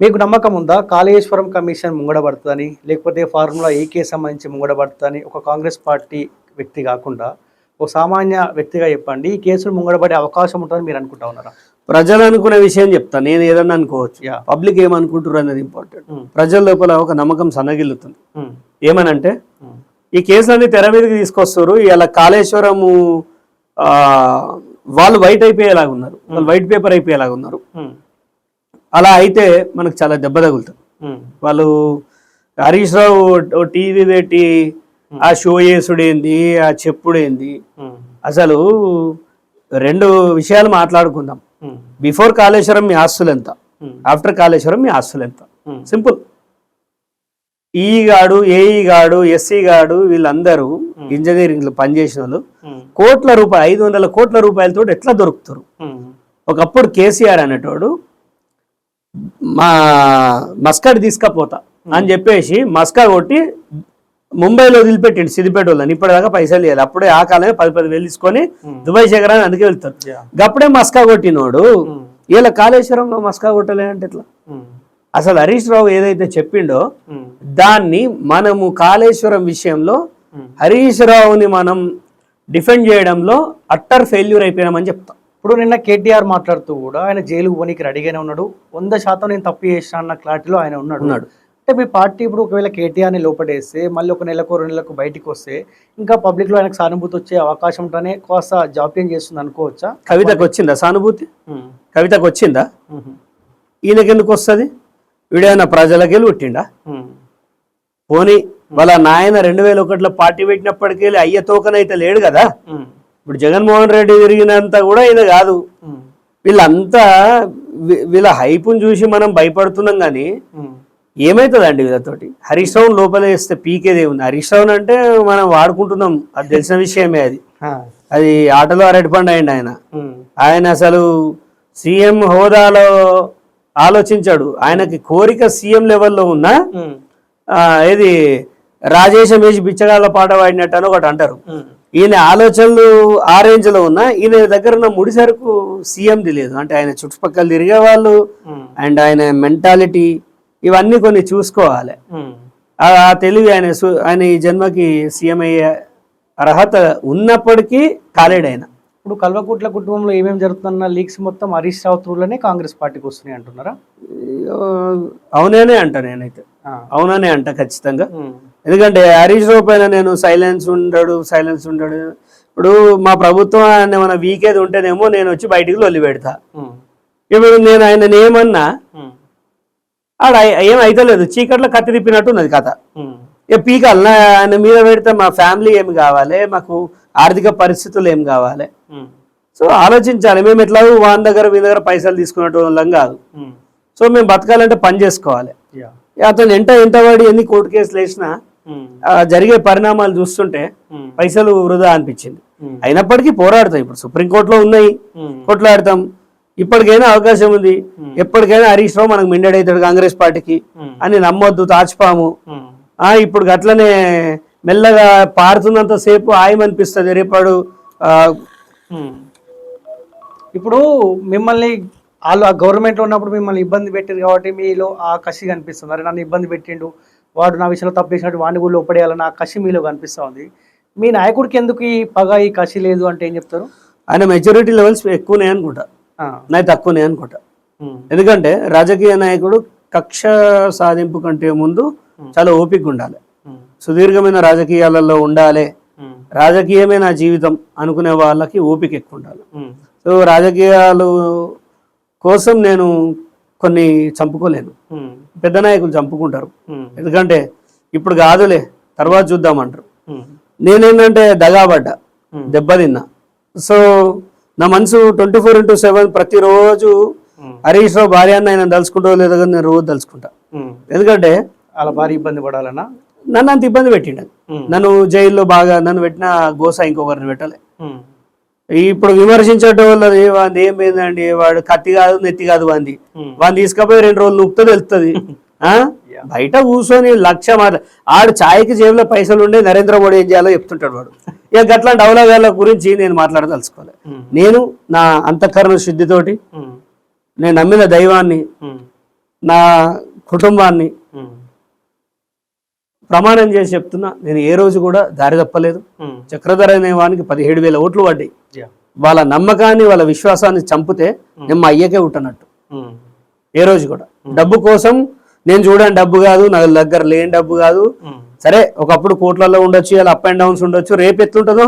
మీకు నమ్మకం ఉందా? కాళేశ్వరం కమిషన్ ముంగడబడుతుందని లేకపోతే ఫార్ములా ఏకే సంబంధించి ముంగడబడుతుందని ఒక కాంగ్రెస్ పార్టీ వ్యక్తి కాకుండా ఒక సామాన్య వ్యక్తిగా చెప్పండి ఈ కేసులు ముంగడబడే అవకాశం ఉంటుందని మీరు అనుకుంటా ఉన్నారా? ప్రజలు అనుకునే విషయం చెప్తా నేను ఏదన్నా అనుకోవచ్చు. పబ్లిక్ ఏమనుకుంటారు అనేది ఇంపార్టెంట్ ప్రజల లోపల ఒక నమ్మకం సన్నగిల్లుతుంది. ఏమనంటే ఈ కేసులన్నీ తెర మీదకి తీసుకొస్తారు ఇలా కాళేశ్వరము ఆ, వాళ్ళు వైట్ అయిపోయేలాగా ఉన్నారు. వాళ్ళు వైట్ పేపర్ అయిపోయేలాగా ఉన్నారు. అలా అయితే మనకు చాలా దెబ్బ తగులుతుంది వాళ్ళు హరీష్ రావు టీవీ పెట్టి ఆ షో చేసుడేంది ఆ చెప్పుడేంది? అసలు రెండు విషయాలు మాట్లాడుకుందాం. బిఫోర్ కాళేశ్వరం మీ ఆస్తులు ఎంత? ఆఫ్టర్ కాళేశ్వరం మీ ఆస్తులు ఎంత? సింపుల్. ఈ గాడు ఏఈ గాడు ఎస్సీ గాడు వీళ్ళందరూ ఇంజనీరింగ్లో పనిచేసిన వాళ్ళు కోట్ల రూపాయలు ఐదు వందల కోట్ల రూపాయలతో ఎట్లా దొరుకుతారు? ఒకప్పుడు కేసీఆర్ అనేటోడు మా మస్కడ్ తీసుకపోతా అని చెప్పేసి మస్కా కొట్టి ముంబైలో వదిలిపెట్టిండు సిద్దిపేట వాళ్ళని. ఇప్పటిదాకా పైసలు లేదు అప్పుడే ఆ కాలమే పది పది వేలు తీసుకొని దుబాయ్ శేఖరాన్ని అందుకే వెళ్తారు. గప్పుడే మస్కా కొట్టినోడు ఇలా కాళేశ్వరంలో మస్కా కొట్టలే అంటే ఎట్లా? ఉమ్, అసలు హరీష్ రావు ఏదైతే చెప్పిండో దాన్ని మనము కాళేశ్వరం విషయంలో. హరీష్ రావుని మనం డిఫెండ్ చేయడంలో అట్టర్ ఫెయిల్యూర్ అయిపోయినామని చెప్తాం. ఇప్పుడు నిన్న కేటీఆర్ మాట్లాడుతూ కూడా ఆయన జైలుకు పోనీకి రెడీగానే ఉన్నాడు. వంద శాతం నేను తప్పు చేసిన అన్న క్లారిటీలో ఆయన ఉన్నాడు. ఉన్నాడు. అంటే మీ పార్టీ ఇప్పుడు ఒకవేళ కేటీఆర్ని లోపడేస్తే మళ్ళీ ఒక నెలకు రెండు నెలలకు బయటికి వస్తే ఇంకా పబ్లిక్లో ఆయనకు సానుభూతి వచ్చే అవకాశం ఉంటేనే కాస్త జాప్యం చేస్తుంది అనుకోవచ్చా? కవితకు వచ్చిందా సానుభూతి? కవితకు వచ్చిందా? ఉమ్, ఈయనకి ఎందుకు వస్తుంది? వీడేమైనా ప్రజలకి వెళ్ళి పోనీ వాళ్ళ నాయన రెండు వేల ఒకటిలో పార్టీ పెట్టినప్పటికీ అయ్య తోకనైతే లేడు కదా? ఇప్పుడు జగన్మోహన్ రెడ్డి తిరిగినంత కూడా ఈయన కాదు. వీళ్ళంతా వీళ్ళ హైపుని చూసి మనం భయపడుతున్నాం కానీ ఏమవుతుందండి వీళ్ళతోటి? హరీష్ రావుని లోపల వేస్తే పీకేదే ఉంది హరీష్ రావున్ అంటే మనం వాడుకుంటున్నాం. అది తెలిసిన విషయమే అది. అది ఆటలో అరటిపండు అయింది ఆయన ఆయన అసలు సీఎం హోదాలో ఆలోచించాడు. ఆయనకి కోరిక సీఎం లెవెల్లో ఉన్నా ఏది రాజేశం వేసి బిచ్చగాళ్ళ పాట పాడినట్టు అని ఒకటి అంటారు. ఈయన ఆలోచనలు ఆ రేంజ్లో ఉన్నా ఈయన దగ్గర ఉన్న ముడి సరుకు సీఎంది లేదు. అంటే ఆయన చుట్టుపక్కల తిరిగే వాళ్ళు అండ్ ఆయన మెంటాలిటీ ఇవన్నీ కొన్ని చూసుకోవాలి. ఆ తెలివి ఆయన ఆయన ఈ జన్మకి సీఎం అయ్యే అర్హత ఉన్నప్పటికీ కాలేడు ఆయన. ఇప్పుడు కల్వకుట్ల కుటుంబంలో ఏమేమి జరుగుతున్న లీక్స్ మొత్తం హరీష్ రావు త్రూలోనే కాంగ్రెస్ పార్టీకి వస్తున్నాయి అంటున్నారా? అవుననే అంట నేనైతే. అవుననే అంట ఖచ్చితంగా. ఎందుకంటే హరీష్ రావు పైన నేను సైలెన్స్ ఉండడు సైలెన్స్ ఉండడు. ఇప్పుడు మా ప్రభుత్వం ఆయన ఏమైనా వీకేది ఉంటేనేమో నేను వచ్చి బయటికి లొల్లి పెడతా. ఇప్పుడు నేను ఆయన ఏమన్నా ఆడ ఏం అయితలేదు. చీకట్లో కత్తి తిప్పినట్టు ఉన్నది కథ. ఇక పీకాలి నా ఆయన మీద పెడితే మా ఫ్యామిలీ ఏమి కావాలి? మాకు ఆర్థిక పరిస్థితులు ఏం కావాలి? సో ఆలోచించాలి. మేము ఎట్లా వాని దగ్గర మీ దగ్గర పైసలు తీసుకున్నట్టు వాళ్ళం కాదు సో మేము బతకాలంటే పని చేసుకోవాలి. అతను ఎంట ఎంట పడి ఎన్ని కోర్టు కేసులు వేసినా జరిగే పరిణామాలు చూస్తుంటే పైసలు వృధా అనిపించింది. అయినప్పటికీ పోరాడతాం. ఇప్పుడు సుప్రీంకోర్టులో ఉన్నాయి. కొట్లాడతాం. ఇప్పటికైనా అవకాశం ఉంది. ఎప్పటికైనా హరీష్ రావు మనకు మిండడవుతాడు కాంగ్రెస్ పార్టీకి అని నమ్మొద్దు తాచిపాము ఆ ఇప్పుడు అట్లనే మెల్లగా పారుతున్నంత సేపు ఆయమనిపిస్తుంది. రేపాడు. ఇప్పుడు మిమ్మల్ని వాళ్ళు ఆ గవర్నమెంట్లో ఉన్నప్పుడు మిమ్మల్ని ఇబ్బంది పెట్టారు కాబట్టి మీలో ఆ కసి కనిపిస్తుంది. అరే నన్ను ఇబ్బంది పెట్టిండు. వాడు నా విషయంలో తప్పు చేసినట్టు వాడిని కూడా లోపడేయాలని ఆ కసి మీలో కనిపిస్తూ ఉంది. మీ నాయకుడికి ఎందుకు ఈ పగ ఈ కసి లేదు అంటే ఏం చెప్తారు? ఆయన మెచ్యూరిటీ లెవెల్స్ ఎక్కువనే అనుకుంటా. నాయి తక్కువనే అనుకుంటా. ఎందుకంటే రాజకీయ నాయకుడు కక్ష సాధింపు కంటే ముందు చాలా ఓపిక ఉండాలి. సుదీర్ఘమైన రాజకీయాలలో ఉండాలి. రాజకీయమే నా జీవితం అనుకునే వాళ్ళకి ఓపిక ఎక్కువ ఉండాలి. సో రాజకీయాలు కోసం నేను కొన్ని చంపుకోలేను. పెద్ద నాయకులు చంపుకుంటారు. ఎందుకంటే ఇప్పుడు కాదులే తర్వాత చూద్దామంటారు. నేనేంటంటే దగాబడ్డా. దెబ్బతిన్నా సో నా మనసు ట్వంటీ ఫోర్ ఇంటూ సెవెన్ ప్రతిరోజు. హరీష్ రావు భార్య అన్న ఆయన తలుచుకుంటో లేదో కానీ నేను రోజు తలుచుకుంటా. ఎందుకంటే అలా భారీ ఇబ్బంది పడాలన్నా నన్ను అంత ఇబ్బంది పెట్టిండు. నన్ను జైల్లో బాగా నన్ను పెట్టిన గోస ఇంకొకరిని పెట్టాలి. ఇప్పుడు విమర్శించడం వల్ల ఏ వాంది ఏం పోయిందండి వాడు కత్తి కాదు నెత్తి కాదు వాంది Hmm. వాడిని తీసుకపోయి రెండు రోజులు వెళ్తుంది ఆ? బయట కూర్చొని లక్ష మాట ఆడు ఛాయ్కి జేబులో పైసలు ఉండే నరేంద్ర మోడీ ఏం చేయాలో చెప్తుంటాడు వాడు ఇక గట్లాంటి అవలగాళ్ళ గురించి నేను మాట్లాడదలుచుకోవాలి Hmm. నేను నా అంతఃకరణ శుద్ధితోటి ఉమ్, నేను నమ్మిన దైవాన్ని నా కుటుంబాన్ని. ప్రమాణం చేసి చెప్తున్నా నేను ఏ రోజు కూడా దారి తప్పలేదు. చక్రధర అనే వానికి పదిహేడు వేల ఓట్లు పడ్డాయి. వాళ్ళ నమ్మకాన్ని వాళ్ళ విశ్వాసాన్ని చంపితే నేను మా అయ్యకే ఉట్టనట్టు ఉమ్. ఏ రోజు కూడా డబ్బు కోసం నేను చూడని డబ్బు కాదు నా దగ్గర లేని డబ్బు కాదు. సరే ఒకప్పుడు కోట్లలో ఉండొచ్చు ఇలా అప్ అండ్ డౌన్స్ ఉండొచ్చు రేపు ఎట్లుంటుందో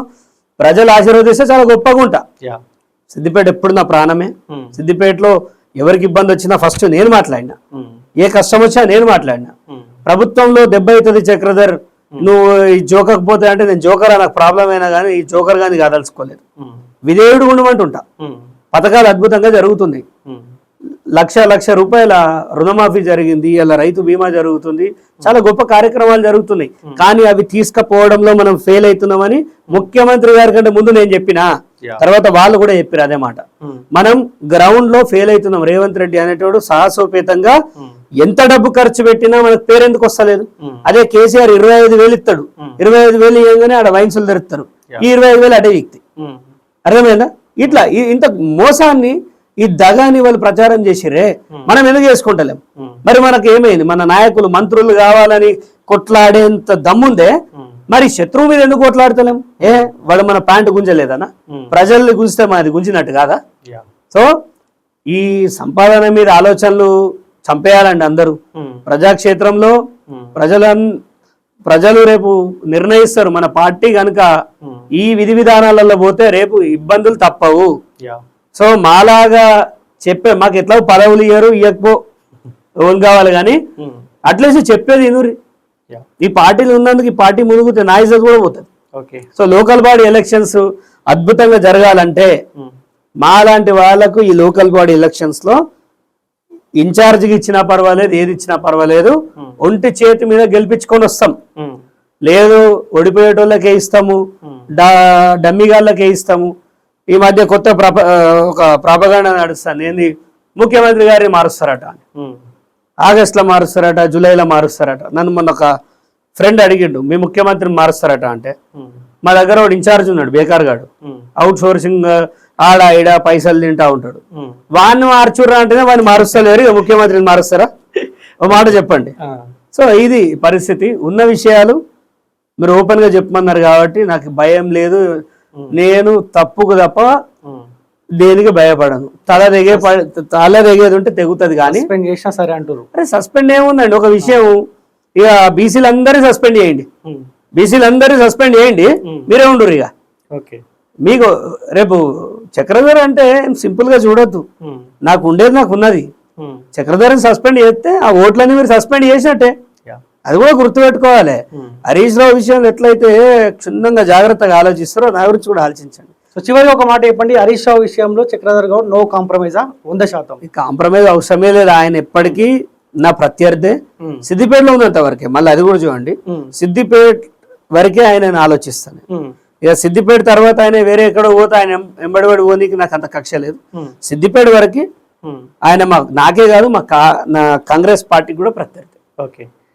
ప్రజలు ఆశీర్వదిస్తే చాలా గొప్పగా ఉంటా. సిద్దిపేట ఎప్పుడు నా ప్రాణమే. సిద్దిపేటలో ఎవరికి ఇబ్బంది వచ్చినా ఫస్ట్ నేను మాట్లాడినా. ఏ కష్టం వచ్చినా నేను మాట్లాడినా. ప్రభుత్వంలో దెబ్బ అవుతుంది చక్రధర్. నువ్వు ఈ జోకకపోతే అంటే నేను జోకర్ నాకు ప్రాబ్లం అయినా కానీ ఈ జోకర్ కానీ కాదలుచుకోలేదు. విధేయుడు ఉండమంటుంటా ఉమ్. పథకాలు అద్భుతంగా జరుగుతున్నాయి. లక్ష లక్ష రూపాయల రుణమాఫీ జరిగింది. ఇలా రైతు బీమా జరుగుతుంది. చాలా గొప్ప కార్యక్రమాలు జరుగుతున్నాయి. కానీ అవి తీసుకపోవడంలో మనం ఫెయిల్ అవుతున్నామని ముఖ్యమంత్రి గారి కంటే ముందు నేను చెప్పినా. తర్వాత వాళ్ళు కూడా చెప్పారు అదే మాట. మనం గ్రౌండ్లో ఫెయిల్ అవుతున్నాం. రేవంత్ రెడ్డి అనేటోడు సాహసోపేతంగా. ఎంత డబ్బు ఖర్చు పెట్టినా మనకు పేరెందుకు వస్తలేదు. అదే కేసీఆర్ ఇరవై ఐదు వేలు ఇస్తాడు. ఇరవై ఐదు వేలు ఇవ్వగానే ఆడ వైన్సులు తెరుస్తారు ఈ ఇరవై ఐదు వేలు అడే వ్యక్తి. అర్థమైందా? ఇట్లా ఇంత మోసాన్ని ఈ దగాని వాళ్ళు ప్రచారం చేసిరే మనం ఎందుకు చేసుకుంటలేం. మరి మనకి ఏమైంది? మన నాయకులు మంత్రులు కావాలని కొట్లాడేంత దమ్ముందే. మరి శత్రువు మీద ఎందుకు కొట్లాడతలేం? ఏ? వాడు మన ప్యాంటు గుంజలేదనా. ప్రజల్ని గుంజితే మనది గుంజినట్టు కాదా. సో ఈ సంపాదన మీద ఆలోచనలు చంపేయాలండి అందరూ. ప్రజాక్షేత్రంలో. ప్రజల ప్రజలు రేపు నిర్ణయిస్తారు మన పార్టీ కనుక. ఈ విధి విధానాలలో పోతే రేపు ఇబ్బందులు తప్పవు. సో మాలాగా చెప్పే మాకు ఎట్లా పదవులు ఇయ్యరు ఇవ్వకపో ఓన్ కావాలి కానీ. అట్లీస్ట్ చెప్పేది ఇనురి. ఈ పార్టీలు ఉన్నందుకు ఈ పార్టీ మునుగుతే నా ఇజ్జత్ కూడా పోతుంది సో లోకల్ బాడీ ఎలక్షన్స్ అద్భుతంగా జరగాలంటే ఉమ్. మాలాంటి వాళ్ళకు ఈ లోకల్ బాడీ ఎలక్షన్స్లో ఇన్ఛార్జికి ఇచ్చినా పర్వాలేదు ఏది ఇచ్చినా పర్వాలేదు. ఒంటి చేతి మీద గెలిపించుకొని వస్తాం. లేదు ఓడిపోయేటోళ్ళకే ఇస్తాము డమ్మిగాళ్ళకే ఇస్తాము ఈ మధ్య కొత్త ప్రప ఒక ప్రాపగాండ నడుస్తాను ఏంది ముఖ్యమంత్రి గారిని మారుస్తారట అని ఉమ్. ఆగస్టులో మారుస్తారట జూలైలో మారుస్తారట నన్ను మొన్న ఒక ఫ్రెండ్ అడిగిండు మీ ముఖ్యమంత్రిని మారుస్తారట అంటే. మా దగ్గర ఒకటి ఇన్ఛార్జ్ ఉన్నాడు బేకార్ గాడు. అవుట్ సోర్సింగ్ ఆడ ఈడ పైసలు తింటా ఉంటాడు. వాడిని మార్చుర్రా అంటేనే వాడిని మారుస్తలేరు. ఇక ముఖ్యమంత్రిని మారుస్తారా? ఒక మాట చెప్పండి. సో ఇది పరిస్థితి. ఉన్న విషయాలు మీరు ఓపెన్గా చెప్పమన్నారు కాబట్టి నాకు భయం లేదు. నేను తప్పుకు తప్ప. దేనికి భయపడను. తల తెగే తల తెగేది ఉంటే తెగుతుంది కానీ సస్పెండ్ చేసినా సరే అంటారు అరే సస్పెండ్ ఏముందండి? ఒక విషయం. ఇక బీసీలు అందరినీ సస్పెండ్ చేయండి. బీసీలు అందరినీ సస్పెండ్ చేయండి. మీరే ఉండరు ఇక. ఓకే. మీకు రేపు చక్రధర్ అంటే సింపుల్గా చూడొద్దు. నాకు ఉండేది నాకు ఉన్నది. చక్రధర్ని సస్పెండ్ చేస్తే ఆ ఓట్లన్నీ మీరు సస్పెండ్ చేసినట్టే. అది కూడా గుర్తుపెట్టుకోవాలి. హరీష్ రావు విషయంలో ఎట్లయితే క్షుణ్ణంగా జాగ్రత్తగా ఆలోచిస్తారో నా గురించి కూడా ఆలోచించండి సో చివరిగా ఒక మాట చెప్పండి హరీష్ రావు విషయంలో చక్రధర్ గౌడ్ నో కాంప్రమైజా వంద శాతం ఈ కాంప్రమైజ్ అవసరమే లేదు ఆయన ఎప్పటికీ నా ప్రత్యర్థే. సిద్దిపేటలో ఉన్నంత వరకే మళ్ళీ అది కూడా చూడండి. సిద్దిపేట వరకే ఆయన ఆలోచిస్తాను. ఇక సిద్దిపేట తర్వాత ఆయన వేరే ఎక్కడో పోతే ఆయన ఎంబడిబడి పోనీకి నాకు అంత కక్ష లేదు. సిద్దిపేట వరకు. ఆయన మా నాకే కాదు మా కాంగ్రెస్ పార్టీకి కూడా ప్రత్యర్థి ఓకే